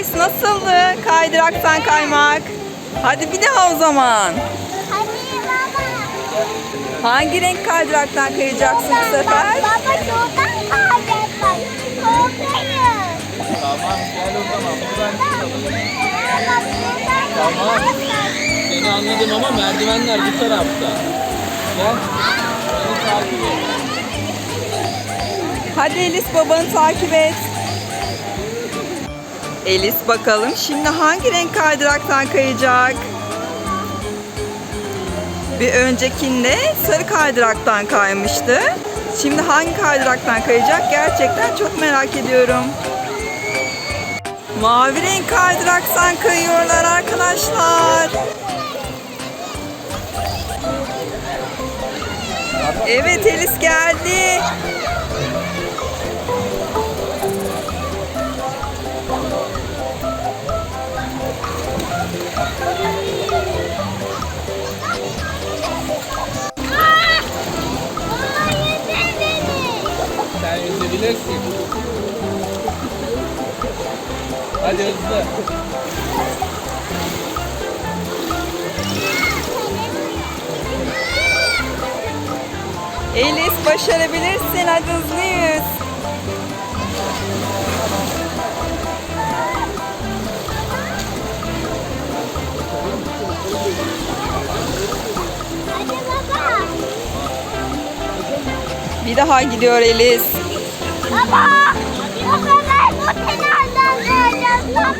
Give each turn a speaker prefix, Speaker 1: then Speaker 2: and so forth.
Speaker 1: Elis nasıldı kaydıraktan kaymak? Hadi bir daha o zaman.
Speaker 2: Hadi baba.
Speaker 1: Hangi renk kaydıraktan kayacaksın bu sefer?
Speaker 2: Baba şuradan kalacak bak. Korkayım.
Speaker 3: Tamam gel o zaman buradan çıkalım. Tamam. Seni anladım ama merdivenler bu tarafta. Gel. Beni takip et.
Speaker 1: Hadi Elis babanı takip et. Elis bakalım şimdi hangi renk kaydıraktan kayacak? Bir öncekinde sarı kaydıraktan kaymıştı. Şimdi hangi kaydıraktan kayacak? Gerçekten çok merak ediyorum. Mavi renk kaydıraktan kayıyorlar arkadaşlar. Evet Elis geldi.
Speaker 3: Sen yüzebilirsin. Hadi hızlı.
Speaker 1: Elis başarabilirsin. Hadi hızlı yüz.
Speaker 2: Hadi baba.
Speaker 1: Bir daha gidiyor Elis.
Speaker 2: Baba. Bu sefer bu kenardan kayacağız tamam mı?